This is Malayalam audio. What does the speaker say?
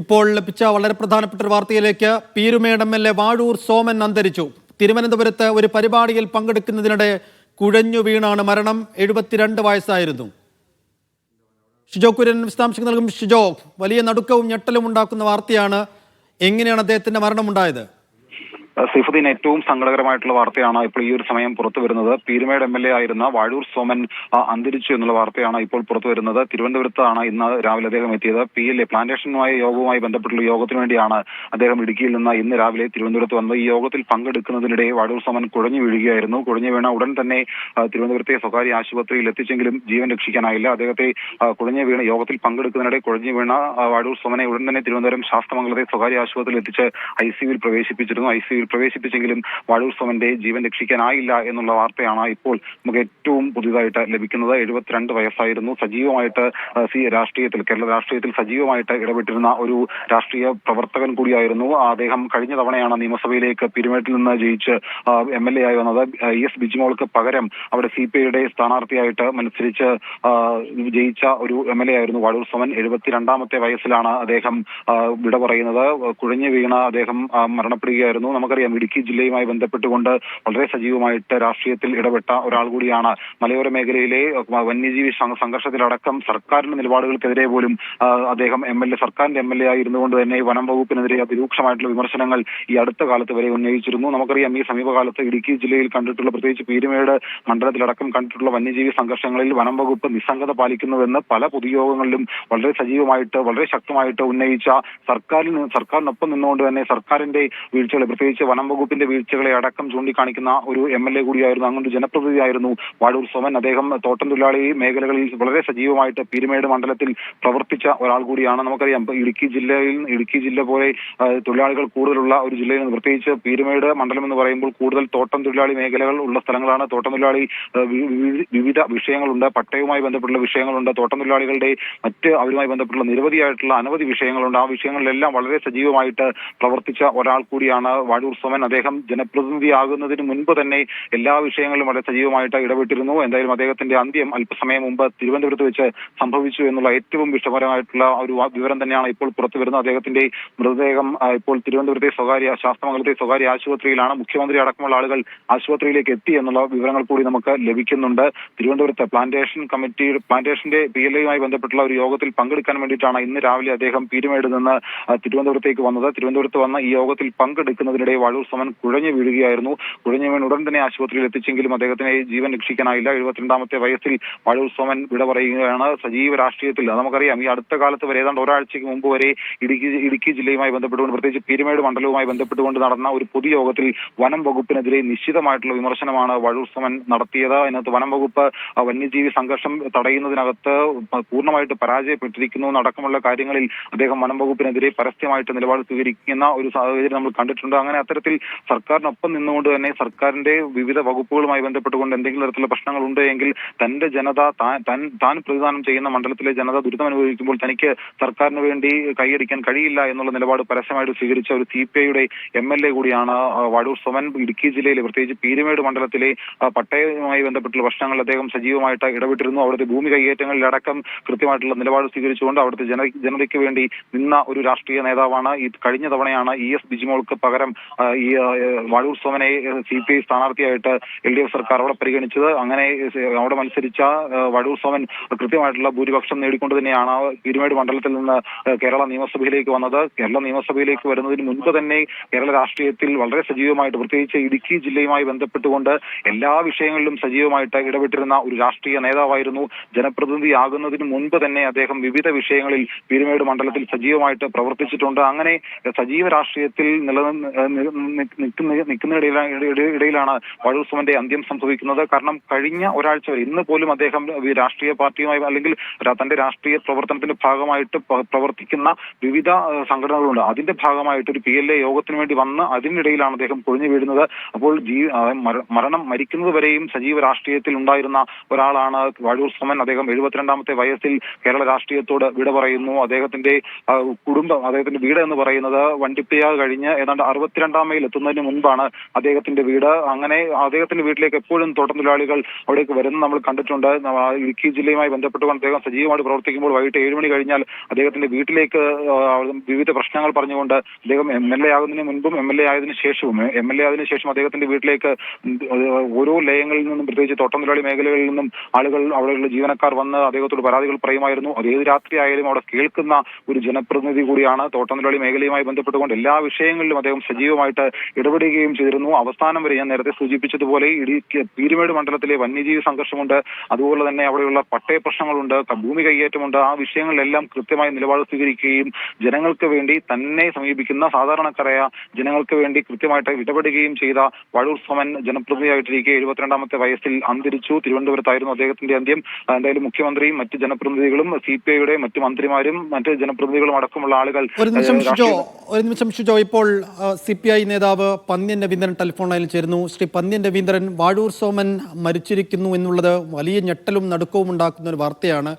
ഇപ്പോൾ ലഭിച്ച വളരെ പ്രധാനപ്പെട്ട ഒരു വാർത്തയിലേക്ക് Peermade M L A Vazhoor Soman അന്തരിച്ചു. തിരുവനന്തപുരത്ത് ഒരു പരിപാടിയിൽ പങ്കെടുക്കുന്നതിനിടെ കുഴഞ്ഞു വീണാണ് മരണം. എഴുപത്തിരണ്ട് വയസ്സായിരുന്നു. ഷിജോ കുര്യൻ വിശദാംശങ്ങൾ നൽകും. ഷിജോ വലിയ നടുക്കവും ഞെട്ടലും ഉണ്ടാക്കുന്ന വാർത്തയാണ് എങ്ങനെയാണ് അദ്ദേഹത്തിന്റെ മരണമുണ്ടായത്? സൈഫുദ്ദീൻ ഏറ്റവും സങ്കടകരമായിട്ടുള്ള വാർത്തയാണ് ഇപ്പോൾ ഈ ഒരു സമയം പുറത്തു വരുന്നത്. പീരുമേട് എം എൽ എ ആയിരുന്ന വാഴൂർ സോമൻ അന്തരിച്ചു എന്നുള്ള വാർത്തയാണ് ഇപ്പോൾ പുറത്തു വരുന്നത്. തിരുവനന്തപുരത്താണ് ഇന്ന് രാവിലെ അദ്ദേഹം എത്തിയത്. പി എൽ എ പ്ലാന്റേഷനുമായ യോഗവുമായി ബന്ധപ്പെട്ടുള്ള യോഗത്തിന് വേണ്ടിയാണ് അദ്ദേഹം ഇടുക്കിയിൽ നിന്ന് ഇന്ന് രാവിലെ തിരുവനന്തപുരത്ത് വന്നത് ഈ യോഗത്തിൽ പങ്കെടുക്കുന്നതിനിടെ വാഴൂർ സോമൻ കുഴഞ്ഞു വീഴുകയായിരുന്നു. കുഴഞ്ഞു വീണ ഉടൻ തന്നെ തിരുവനന്തപുരത്തെ സ്വകാര്യ ആശുപത്രിയിൽ എത്തിച്ചെങ്കിലും ജീവൻ രക്ഷിക്കാനായില്ല. അദ്ദേഹത്തെ കുഴഞ്ഞു വീണ യോഗത്തിൽ പങ്കെടുക്കുന്നതിനിടെ കുഴഞ്ഞു വീണ വാഴൂർ സോമനെ ഉടൻ തന്നെ തിരുവനന്തപുരം ശാസ്തമംഗലത്തെ സ്വകാര്യ ആശുപത്രിയിൽ എത്തിച്ച് ഐ സിയുവിൽ പ്രവേശിപ്പിച്ചിരുന്നു. ഐ സിയുവിൽ പ്രവേശിപ്പിച്ചെങ്കിലും വാഴൂർ സോമന്റെ ജീവൻ രക്ഷിക്കാനായില്ല എന്നുള്ള വാർത്തയാണ് ഇപ്പോൾ നമുക്ക് ഏറ്റവും പുതിയതായിട്ട് ലഭിക്കുന്നത്. എഴുപത്തിരണ്ട് വയസ്സായിരുന്നു. സജീവമായിട്ട് സി രാഷ്ട്രീയത്തിൽ കേരള രാഷ്ട്രീയത്തിൽ സജീവമായിട്ട് ഇടപെട്ടിരുന്ന ഒരു രാഷ്ട്രീയ പ്രവർത്തകൻ കൂടിയായിരുന്നു. അദ്ദേഹം കഴിഞ്ഞ തവണയാണ് നിയമസഭയിലേക്ക് പിരിമേട്ടിൽ നിന്ന് ജയിച്ച് എം എൽ എ ആയി വന്നത്. എസ്. ബിജിമോൾക്ക് പകരം അവിടെ സി പി ഐയുടെ സ്ഥാനാർത്ഥിയായിട്ട് മത്സരിച്ച് ജയിച്ച ഒരു എം എൽ എ ആയിരുന്നു വാഴൂർ സോമൻ എഴുപത്തിരണ്ടാമത്തെ വയസ്സിലാണ് അദ്ദേഹം വിട പറയുന്നത്. കുഴഞ്ഞു വീണ അദ്ദേഹം മരണപ്പെടുകയായിരുന്നു. മരണപ്പെടുകയായിരുന്നു നമുക്കറിയാം ഇടുക്കി ജില്ലയുമായി ബന്ധപ്പെട്ടുകൊണ്ട് വളരെ സജീവമായിട്ട് രാഷ്ട്രീയത്തിൽ ഇടപെട്ട ഒരാൾ കൂടിയാണ് മലയോര മേഖലയിലെ വന്യജീവി സംഘ- സംഘർഷത്തിലടക്കം സർക്കാരിന്റെ നിലപാടുകൾക്കെതിരെ പോലും അദ്ദേഹം എം എൽ എ സർക്കാരിന്റെ എം എൽ എ ആയിരുന്നുകൊണ്ട് തന്നെ വനം വകുപ്പിനെതിരെ അതിരൂക്ഷമായിട്ടുള്ള വിമർശനങ്ങൾ ഈ അടുത്ത കാലത്ത് വരെ ഉന്നയിച്ചിരുന്നു. നമുക്കറിയാം ഈ സമീപകാലത്ത് ഇടുക്കി ജില്ലയിൽ കണ്ടിട്ടുള്ള പ്രത്യേകിച്ച് പീരുമേട് മണ്ഡലത്തിലടക്കം കണ്ടിട്ടുള്ള വന്യജീവി സംഘർഷങ്ങളിൽ വനം വകുപ്പ് നിസ്സംഗത പാലിക്കുന്നുവെന്ന് പല പൊതുയോഗങ്ങളിലും വളരെ സജീവമായിട്ട് വളരെ ശക്തമായിട്ട് ഉന്നയിച്ച സർക്കാരിൽ സർക്കാരിനൊപ്പം നിന്നുകൊണ്ട് തന്നെ സർക്കാരിന്റെ വീഴ്ചകളെ പ്രത്യേകിച്ച് വനം വകുപ്പിന്റെ വീഴ്ചകളെ അടക്കം ചൂണ്ടിക്കാണിക്കുന്ന ഒരു എം എൽ എ കൂടിയായിരുന്നു അങ്ങനൊരു ജനപ്രതിനിധിയായിരുന്നു വാഴൂർ സോമൻ അദ്ദേഹം തോട്ടം തൊഴിലാളി മേഖലകളിൽ വളരെ സജീവമായിട്ട് പീരുമേട് മണ്ഡലത്തിൽ പ്രവർത്തിച്ച ഒരാൾ കൂടിയാണ്. നമുക്കറിയാം ഇടുക്കി ജില്ലയിൽ ഇടുക്കി ജില്ല പോലെ തൊഴിലാളികൾ കൂടുതലുള്ള ഒരു ജില്ലയിൽ നിന്ന് പ്രത്യേകിച്ച് പീരുമേട് മണ്ഡലം എന്ന് പറയുമ്പോൾ കൂടുതൽ തോട്ടം തൊഴിലാളി മേഖലകൾ ഉള്ള സ്ഥലങ്ങളാണ്. തോട്ടം തൊഴിലാളി വിവിധ വിഷയങ്ങളുണ്ട്. പട്ടയവുമായി ബന്ധപ്പെട്ടുള്ള വിഷയങ്ങളുണ്ട്. തോട്ടം തൊഴിലാളികളുടെ മറ്റ് അവരുമായി ബന്ധപ്പെട്ടുള്ള നിരവധിയായിട്ടുള്ള അനവധി വിഷയങ്ങളുണ്ട്. ആ വിഷയങ്ങളിലെല്ലാം വളരെ സജീവമായിട്ട് പ്രവർത്തിച്ച ഒരാൾ കൂടിയാണ് വാഴൂർ സോമൻ അദ്ദേഹം ജനപ്രതിനിധിയാകുന്നതിന് മുൻപ് തന്നെ എല്ലാ വിഷയങ്ങളും വളരെ സജീവമായിട്ട് ഇടപെട്ടിരുന്നു. എന്തായാലും അദ്ദേഹത്തിന്റെ അന്ത്യം അല്പസമയം മുമ്പ് തിരുവനന്തപുരത്ത് വെച്ച് സംഭവിച്ചു എന്നുള്ള ഏറ്റവും വിഷമകരമായിട്ടുള്ള ഒരു വിവരം തന്നെയാണ് ഇപ്പോൾ പുറത്തു വരുന്നത്. അദ്ദേഹത്തിന്റെ മൃതദേഹം ഇപ്പോൾ തിരുവനന്തപുരത്തെ സ്വകാര്യ ശാസ്ത്രമംഗലത്തെ സ്വകാര്യ ആശുപത്രിയിലാണ്. മുഖ്യമന്ത്രി അടക്കമുള്ള ആളുകൾ ആശുപത്രിയിലേക്ക് എത്തി എന്നുള്ള വിവരങ്ങൾ കൂടി നമുക്ക് ലഭിക്കുന്നുണ്ട്. തിരുവനന്തപുരത്ത് പ്ലാന്റേഷൻ കമ്മിറ്റി പ്ലാന്റേഷന്റെ പി എൽ എയുമായി ബന്ധപ്പെട്ടുള്ള ഒരു യോഗത്തിൽ പങ്കെടുക്കാൻ വേണ്ടിയിട്ടാണ് ഇന്ന് രാവിലെ അദ്ദേഹം പീരുമേട് നിന്ന് തിരുവനന്തപുരത്തേക്ക് വന്നത്. തിരുവനന്തപുരത്ത് വന്ന ഈ യോഗത്തിൽ പങ്കെടുക്കുന്നതിനിടെ വാഴൂർ സമൻ കുഴഞ്ഞു വീഴുകയായിരുന്നു. കുഴഞ്ഞു വീണ് ഉടൻ തന്നെ ആശുപത്രിയിൽ എത്തിച്ചെങ്കിലും അദ്ദേഹത്തിന് ജീവൻ രക്ഷിക്കാനായില്ല. എഴുപത്തിരണ്ടാമത്തെ വയസ്സിൽ വാഴൂർ സമൻ വിട പറയുകയാണ്. സജീവ രാഷ്ട്രീയത്തിൽ നമുക്കറിയാം. ഈ അടുത്ത കാലത്ത് വരെ ഏതാണ്ട് ഒരാഴ്ചയ്ക്ക് മുമ്പ് വരെ ഇടുക്കി ഇടുക്കി ജില്ലയുമായി ബന്ധപ്പെട്ടുകൊണ്ട് പ്രത്യേകിച്ച് പീരുമേട് മണ്ഡലവുമായി ബന്ധപ്പെട്ടുകൊണ്ട് നടന്ന ഒരു പൊതുയോഗത്തിൽ വനം വകുപ്പിനെതിരെ നിശ്ചിതമായിട്ടുള്ള വിമർശനമാണ് വഴൂർ സമൻ നടത്തിയത്. അതിനകത്ത് വനം വകുപ്പ് വന്യജീവി സംഘർഷം തടയുന്നതിനകത്ത് പൂർണമായിട്ട് പരാജയപ്പെട്ടിരിക്കുന്നു. അടക്കമുള്ള കാര്യങ്ങളിൽ അദ്ദേഹം വനം വകുപ്പിനെതിരെ പരസ്യമായിട്ട് നിലപാട് സ്വീകരിക്കുന്ന ഒരു സാഹചര്യം നമ്മൾ കണ്ടിട്ടുണ്ട്. അങ്ങനെ അത്തരത്തിൽ സർക്കാരിനൊപ്പം നിന്നുകൊണ്ട് തന്നെ സർക്കാരിന്റെ വിവിധ വകുപ്പുകളുമായി ബന്ധപ്പെട്ടുകൊണ്ട് എന്തെങ്കിലും തരത്തിലുള്ള പ്രശ്നങ്ങൾ ഉണ്ട് എങ്കിൽ തന്റെ ജനത താൻ- താൻ പ്രതിദാനം ചെയ്യുന്ന മണ്ഡലത്തിലെ ജനത ദുരിതം അനുഭവിക്കുമ്പോൾ തനിക്ക് സർക്കാരിന് വേണ്ടി കൈയടിക്കാൻ കഴിയില്ല എന്നുള്ള നിലപാട് പരസ്യമായിട്ട് സ്വീകരിച്ച ഒരു സി പി ഐയുടെ എം എൽ എ കൂടിയാണ് വാടൂർ സോമൻ ഇടുക്കി ജില്ലയിലെ പ്രത്യേകിച്ച് പീരുമേട് മണ്ഡലത്തിലെ പട്ടയവുമായി ബന്ധപ്പെട്ടുള്ള പ്രശ്നങ്ങൾ അദ്ദേഹം സജീവമായിട്ട് ഇടപെട്ടിരുന്നു. അവിടുത്തെ ഭൂമി കൈയേറ്റങ്ങളിലടക്കം കൃത്യമായിട്ടുള്ള നിലപാട് സ്വീകരിച്ചുകൊണ്ട് അവിടുത്തെ ജന ജനതയ്ക്ക് വേണ്ടി നിന്ന ഒരു രാഷ്ട്രീയ നേതാവാണ് ഈ കഴിഞ്ഞ തവണയാണ് ഇ എസ് ബിജിമോൾക്ക് പകരം ഈ വാഴൂർ സോമനെ സി പി ഐ സ്ഥാനാർത്ഥിയായിട്ട് എൽ ഡി എഫ് സർക്കാർ അവിടെ പരിഗണിച്ചത്. അങ്ങനെ അവിടെ മത്സരിച്ച വാഴൂർ സോമൻ കൃത്യമായിട്ടുള്ള ഭൂരിപക്ഷം നേടിക്കൊണ്ട് തന്നെയാണ് പീരുമേട് മണ്ഡലത്തിൽ നിന്ന് കേരള നിയമസഭയിലേക്ക് വന്നത്. കേരള നിയമസഭയിലേക്ക് വരുന്നതിന് മുൻപ് തന്നെ കേരള രാഷ്ട്രീയത്തിൽ വളരെ സജീവമായിട്ട് പ്രത്യേകിച്ച് ഇടുക്കി ജില്ലയുമായി ബന്ധപ്പെട്ടുകൊണ്ട് എല്ലാ വിഷയങ്ങളിലും സജീവമായിട്ട് ഇടപെട്ടിരുന്ന ഒരു രാഷ്ട്രീയ നേതാവായിരുന്നു. ജനപ്രതിനിധിയാകുന്നതിന് മുൻപ് തന്നെ അദ്ദേഹം വിവിധ വിഷയങ്ങളിൽ പീരുമേട് മണ്ഡലത്തിൽ സജീവമായിട്ട് പ്രവർത്തിച്ചിട്ടുണ്ട്. അങ്ങനെ സജീവ രാഷ്ട്രീയത്തിൽ നിലനിന്ന് നിൽക്കുന്ന ഇടയിലാണ് വഴൂർ സുമന്റെ അന്ത്യം സംഭവിക്കുന്നത്. കാരണം കഴിഞ്ഞ ഒരാഴ്ച വരെ ഇന്ന് പോലും അദ്ദേഹം രാഷ്ട്രീയ പാർട്ടിയുമായി അല്ലെങ്കിൽ തന്റെ രാഷ്ട്രീയ പ്രവർത്തനത്തിന്റെ ഭാഗമായിട്ട് പ്രവർത്തിക്കുന്ന വിവിധ സംഘടനകളുണ്ട്. അതിന്റെ ഭാഗമായിട്ട് ഒരു പി എൽ എ യോഗത്തിന് വേണ്ടി വന്ന് അതിനിടയിലാണ് അദ്ദേഹം കൊഴിഞ്ഞു വീഴുന്നത്. അപ്പോൾ മരണം മരിക്കുന്നത് വരെയും സജീവ രാഷ്ട്രീയത്തിൽ ഉണ്ടായിരുന്ന ഒരാളാണ് വഴൂർ സോമൻ. അദ്ദേഹം എഴുപത്തിരണ്ടാമത്തെ വയസ്സിൽ കേരള രാഷ്ട്രീയത്തോട് വിട പറയുന്നു. അദ്ദേഹത്തിന്റെ കുടുംബം അദ്ദേഹത്തിന്റെ വീട് എന്ന് പറയുന്നത് വണ്ടിപ്പെരിയാർ കഴിഞ്ഞ് ഏതാണ്ട് അറുപത്തിരണ്ട് എഴുപത്തിരണ്ടാം മൈൽ എത്തുന്നതിന് മുൻപാണ് അദ്ദേഹത്തിന്റെ വീട്. അങ്ങനെ അദ്ദേഹത്തിന്റെ വീട്ടിലേക്ക് എപ്പോഴും തോട്ടം തൊഴിലാളികൾ അവിടേക്ക് വരുന്നത് നമ്മൾ കണ്ടിട്ടുണ്ട്. ഇടുക്കി ജില്ലയുമായി ബന്ധപ്പെട്ടുകൊണ്ട് അദ്ദേഹം സജീവമായിട്ട് പ്രവർത്തിക്കുമ്പോൾ വൈകിട്ട് ഏഴ് മണി കഴിഞ്ഞാൽ അദ്ദേഹത്തിന്റെ വീട്ടിലേക്ക് വിവിധ പ്രശ്നങ്ങൾ പറഞ്ഞുകൊണ്ട് അദ്ദേഹം എം എൽ എ ആകുന്നതിന് മുൻപും എം എൽ എ ആയതിനു ശേഷവും എം എൽ എ ആയതിനു ശേഷം അദ്ദേഹത്തിന്റെ വീട്ടിലേക്ക് ഓരോ ലയങ്ങളിൽ നിന്നും പ്രത്യേകിച്ച് തോട്ടം തൊഴിലാളി മേഖലകളിൽ നിന്നും ആളുകൾ അവിടെയുള്ള ജീവനക്കാർ വന്ന് അദ്ദേഹത്തോട് പരാതികൾ പറയുമായിരുന്നു. അത് ഏത് രാത്രി ആയാലും അവിടെ കേൾക്കുന്ന ഒരു ജനപ്രതിനിധി കൂടിയാണ് തോട്ടം തൊഴിലാളി മേഖലയുമായി ബന്ധപ്പെട്ടുകൊണ്ട് എല്ലാ വിഷയങ്ങളിലും അദ്ദേഹം സജീവമായിട്ട് ഇടപെടുകയും ചെയ്തിരുന്നു. അവസാനം വരെ ഞാൻ നേരത്തെ സൂചിപ്പിച്ചതുപോലെ ഇടുക്കി പീരുമേട് മണ്ഡലത്തിലെ വന്യജീവി സംഘർഷമുണ്ട്. അതുപോലെ തന്നെ അവിടെയുള്ള പട്ടയ പ്രശ്നങ്ങളുണ്ട്. ഭൂമി കൈയേറ്റമുണ്ട് ആ വിഷയങ്ങളിലെല്ലാം കൃത്യമായി നിലപാട് സ്വീകരിക്കുകയും ജനങ്ങൾക്ക് വേണ്ടി തന്നെ സമീപിക്കുന്ന സാധാരണക്കാരായ ജനങ്ങൾക്ക് വേണ്ടി കൃത്യമായിട്ട് ഇടപെടുകയും ചെയ്ത വഴൂർ സോമൻ ജനപ്രതിനിധിയായിട്ടിരിക്കെ എഴുപത്തിരണ്ടാമത്തെ വയസ്സിൽ അന്തരിച്ചു. തിരുവനന്തപുരത്തായിരുന്നു അദ്ദേഹത്തിന്റെ അന്ത്യം. എന്തായാലും മുഖ്യമന്ത്രിയും മറ്റ് ജനപ്രതിനിധികളും സി പി ഐയുടെ മറ്റ് മന്ത്രിമാരും മറ്റ് ജനപ്രതിനിധികളും അടക്കമുള്ള ആളുകൾ ഒരു നിമിഷം ഒരു നിമിഷം ഷിജോ ഇപ്പോൾ സി പി ഐ നേതാവ് പന്ന്യൻ രവീന്ദ്രൻ ടെലിഫോൺ ലൈനിൽ ചേരുന്നു. ശ്രീ പന്ന്യൻ രവീന്ദ്രൻ വാഴൂർ സോമൻ മരിച്ചിരിക്കുന്നു എന്നുള്ളത് വലിയ ഞെട്ടലും നടുക്കവും ഉണ്ടാക്കുന്ന ഒരു വാർത്തയാണ്.